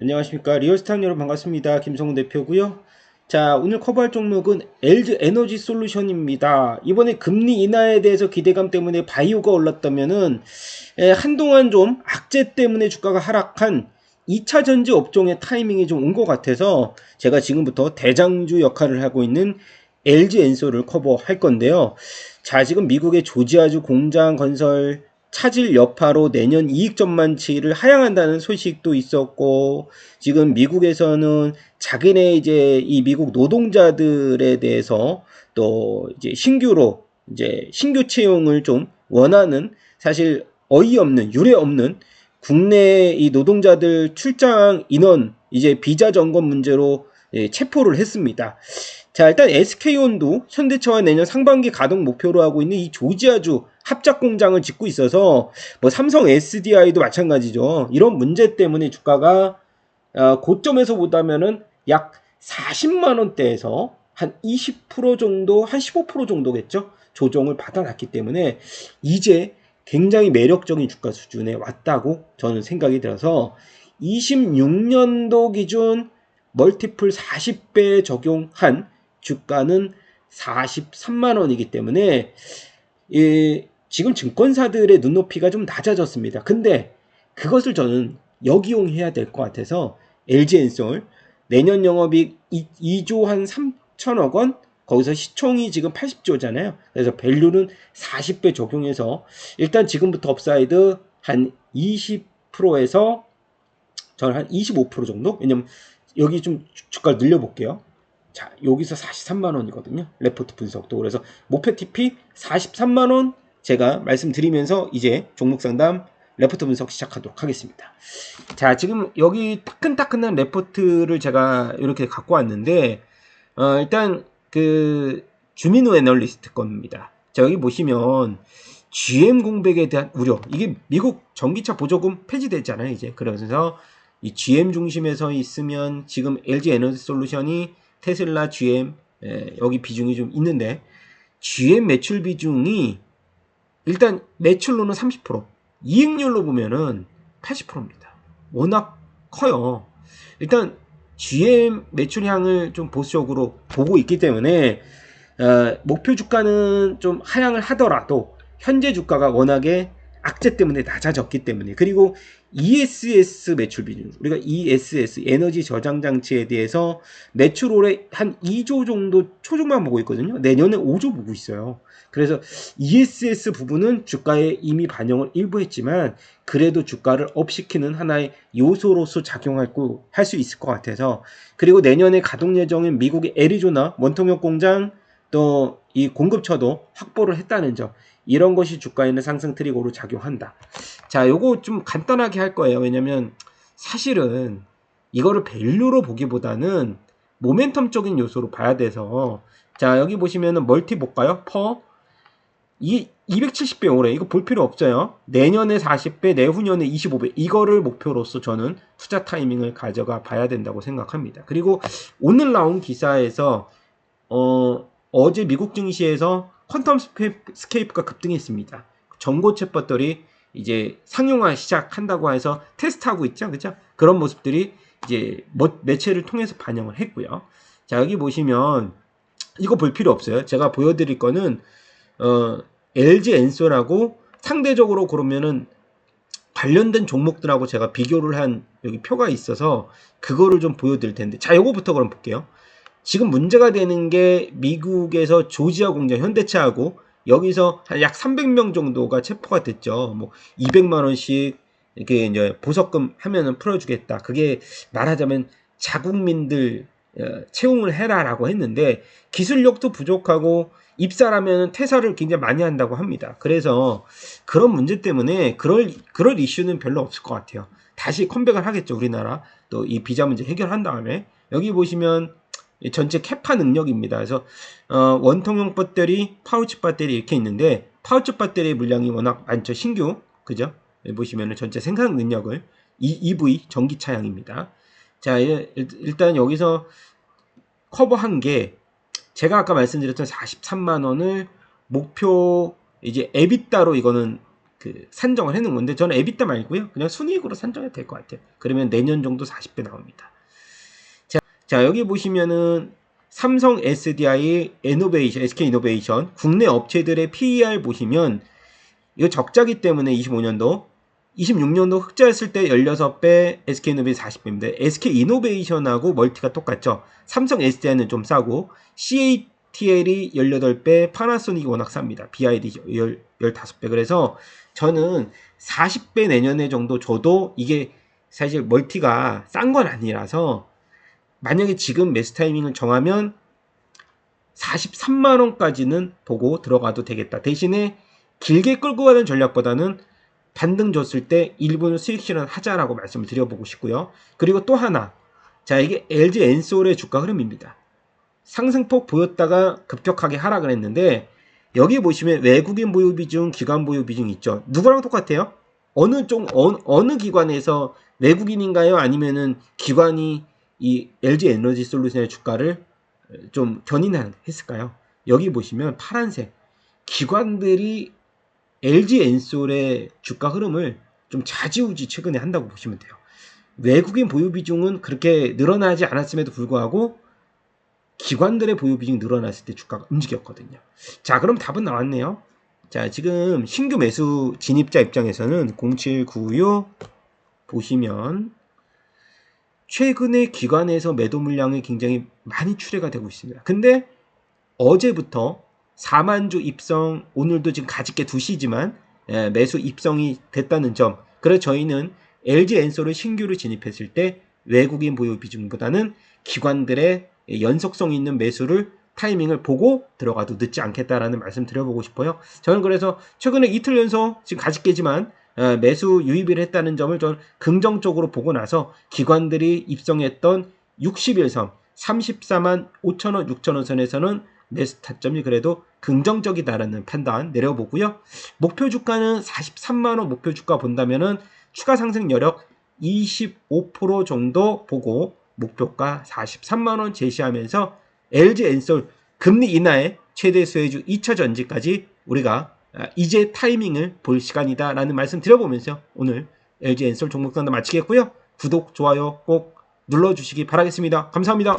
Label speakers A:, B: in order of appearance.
A: 안녕하십니까. 리얼스탄 여러분 반갑습니다. 김성훈 대표고요. 자 오늘 커버할 종목은 LG 에너지 솔루션입니다. 이번에 금리 인하에 대해서 기대감 때문에 바이오가 올랐다면은 에, 한동안 좀 악재 때문에 주가가 하락한 2차 전지 업종의 타이밍이 좀 온 것 같아서 제가 지금부터 대장주 역할을 하고 있는 LG 엔솔을 커버할 건데요. 자 지금 미국의 조지아주 공장 건설 차질 여파로 내년 이익 전망치를 하향한다는 소식도 있었고 지금 미국에서는 자기네 이제 이 미국 노동자들에 대해서 또 이제 신규로 이제 신규 채용을 좀 원하는 사실 어이없는 유례 없는 국내 이 노동자들 출장 인원 이제 비자 점검 문제로 예, 체포를 했습니다. 자, 일단 SK온도 현대차와 내년 상반기 가동 목표로 하고 있는 이 조지아주 합작 공장을 짓고 있어서 뭐 삼성 SDI도 마찬가지죠. 이런 문제 때문에 주가가 어, 고점에서 보다면은 약 40만 원대에서 한 20% 정도, 한 15% 정도겠죠. 조정을 받아놨기 때문에 이제 굉장히 매력적인 주가 수준에 왔다고 저는 생각이 들어서 26년도 기준 멀티플 40배 적용한 주가는 43만 원이기 때문에 예, 지금 증권사들의 눈높이가 좀 낮아졌습니다. 근데 그것을 저는 역이용해야 될 것 같아서 LG엔솔 내년 영업이익 2조 한 3천억 원 거기서 시총이 지금 80조잖아요. 그래서 밸류는 40배 적용해서 일단 지금부터 업사이드 한 20%에서 저는 한 25% 정도? 왜냐면 여기 좀 주가를 늘려볼게요. 자, 여기서 43만 원이거든요. 레포트 분석도. 그래서 목표 TP 43만 원 제가 말씀드리면서 이제 종목 상담 레포트 분석 시작하도록 하겠습니다. 자, 지금 여기 따끈따끈한 레포트를 제가 이렇게 갖고 왔는데 어, 일단 그 주민우 애널리스트 겁니다. 자, 여기 보시면 GM 공백에 대한 우려. 이게 미국 전기차 보조금 폐지됐잖아요, 이제. 그래서 이 GM 중심에서 있으면 지금 LG 에너지 솔루션이 테슬라, GM 에, 여기 비중이 좀 있는데 GM 매출 비중이 일단 매출로는 30%, 이익률로 보면은 80%입니다. 워낙 커요. 일단 GM 매출량을 좀 보수적으로 보고 있기 때문에 어, 목표 주가는 좀 하향을 하더라도 현재 주가가 워낙에 악재 때문에 낮아졌기 때문에 그리고 ESS 매출 비중 우리가 ESS 에너지 저장 장치에 대해서 매출 올해 한 2조 정도 초중만 보고 있거든요. 내년에 5조 보고 있어요. 그래서 ESS 부분은 주가에 이미 반영을 일부 했지만 그래도 주가를 업시키는 하나의 요소로서 작용하고 할 수 있을 것 같아서 그리고 내년에 가동 예정인 미국의 애리조나 원통역 공장 또 이 공급처도 확보를 했다는 점 이런 것이 주가에는 상승 트리거로 작용한다. 자, 요거 좀 간단하게 할 거예요. 왜냐면 사실은 이거를 밸류로 보기보다는 모멘텀적인 요소로 봐야 돼서 자, 여기 보시면은 멀티 볼까요? 퍼 이 270배 올해 이거 볼 필요 없어요. 내년에 40배, 내후년에 25배 이거를 목표로서 저는 투자 타이밍을 가져가 봐야 된다고 생각합니다. 그리고 오늘 나온 기사에서 어, 어제 미국 증시에서 퀀텀 스케이프가 급등했습니다. 전고체 배터리 이제 상용화 시작한다고 해서 테스트하고 있죠. 그죠? 그런 모습들이 이제 매체를 통해서 반영을 했고요. 자, 여기 보시면 이거 볼 필요 없어요. 제가 보여드릴 거는 어, LG 엔솔하고 상대적으로 그러면은 관련된 종목들하고 제가 비교를 한 여기 표가 있어서 그거를 좀 보여드릴 텐데 자 요거부터 그럼 볼게요 지금 문제가 되는 게 미국에서 조지아 공장 현대차하고 여기서 한 약 300명 정도가 체포가 됐죠 뭐 200만 원씩 이렇게 이제 보석금 하면은 풀어주겠다 그게 말하자면 자국민들 어, 채용을 해라라고 했는데 기술력도 부족하고 입사라면 퇴사를 굉장히 많이 한다고 합니다. 그래서 그런 문제 때문에 그럴 그럴 이슈는 별로 없을 것 같아요. 다시 컴백을 하겠죠 우리나라 또 이 비자 문제 해결한 다음에 여기 보시면 전체 캐파 능력입니다. 그래서 어, 원통용 배터리, 파우치 배터리 이렇게 있는데 파우치 배터리 물량이 워낙 많죠 신규 그죠? 여기 보시면 전체 생산 능력을 이 EV 전기 차량입니다. 자 일단 여기서 커버 한 게 제가 아까 말씀드렸던 43만 원을 목표 이제 에비따로 이거는 그 산정을 해놓은 건데 저는 에비타 말고요. 그냥 순이익으로 산정해도 될 것 같아요. 그러면 내년 정도 40배 나옵니다. 자, 자 여기 보시면은 삼성 SDI 이노베이션, SK 이노베이션 국내 업체들의 PER 보시면 이거 적자기 때문에 25년도 26년도 흑자였을 때 16배, SK 이노베이션 40배입니다. SK 이노베이션하고 멀티가 똑같죠. 삼성 SDI는 좀 싸고 CATL이 18배, 파나소닉이 워낙 쌉니다. BID 15배. 그래서 저는 40배 내년에 정도 줘도 이게 사실 멀티가 싼 건 아니라서 만약에 지금 매수 타이밍을 정하면 43만 원까지는 보고 들어가도 되겠다. 대신에 길게 끌고 가는 전략보다는 반등 줬을 때 일부는 수익 실현 하자라고 말씀을 드려보고 싶고요. 그리고 또 하나. 자, 이게 LG 엔솔의 주가 흐름입니다. 상승폭 보였다가 급격하게 하락을 했는데 여기 보시면 외국인 보유 비중, 기관 보유 비중 있죠. 누구랑 똑같아요? 어느 쪽 어느, 어느 기관에서 외국인인가요? 아니면은 기관이 이 LG 에너지 솔루션의 주가를 좀 견인했을까요? 여기 보시면 파란색 기관들이 LG 엔솔의 주가 흐름을 좀 좌지우지 최근에 한다고 보시면 돼요. 외국인 보유 비중은 그렇게 늘어나지 않았음에도 불구하고 기관들의 보유 비중이 늘어났을 때 주가가 움직였거든요. 자, 그럼 답은 나왔네요. 자, 지금 신규 매수 진입자 입장에서는 0796 보시면 최근에 기관에서 매도 물량이 굉장히 많이 출회가 되고 있습니다. 근데 어제부터 4만 주 입성, 오늘도 지금 가짓게 2시지만 예, 매수 입성이 됐다는 점. 그래서 저희는 LG 엔솔을 신규로 진입했을 때 외국인 보유 비중보다는 기관들의 연속성 있는 매수를 타이밍을 보고 들어가도 늦지 않겠다라는 말씀 드려보고 싶어요. 저는 그래서 최근에 이틀 연속 지금 가짓게지만 어, 매수 유입을 했다는 점을 좀 긍정적으로 보고 나서 기관들이 입성했던 61선 34만 5천원, 6천원 선에서는 매수 타점이 그래도 긍정적이다라는 판단 내려보고요. 목표 주가는 43만원 목표 주가 본다면은 추가 상승 여력 25% 정도 보고 목표가 43만원 제시하면서 LG 엔솔 금리 인하의 최대 수혜주 2차 전지까지 우리가 아, 이제 타이밍을 볼 시간이다 라는 말씀 드려보면서 오늘 LG 엔솔 종목 상담 마치겠고요. 구독, 좋아요 꼭 눌러주시기 바라겠습니다. 감사합니다.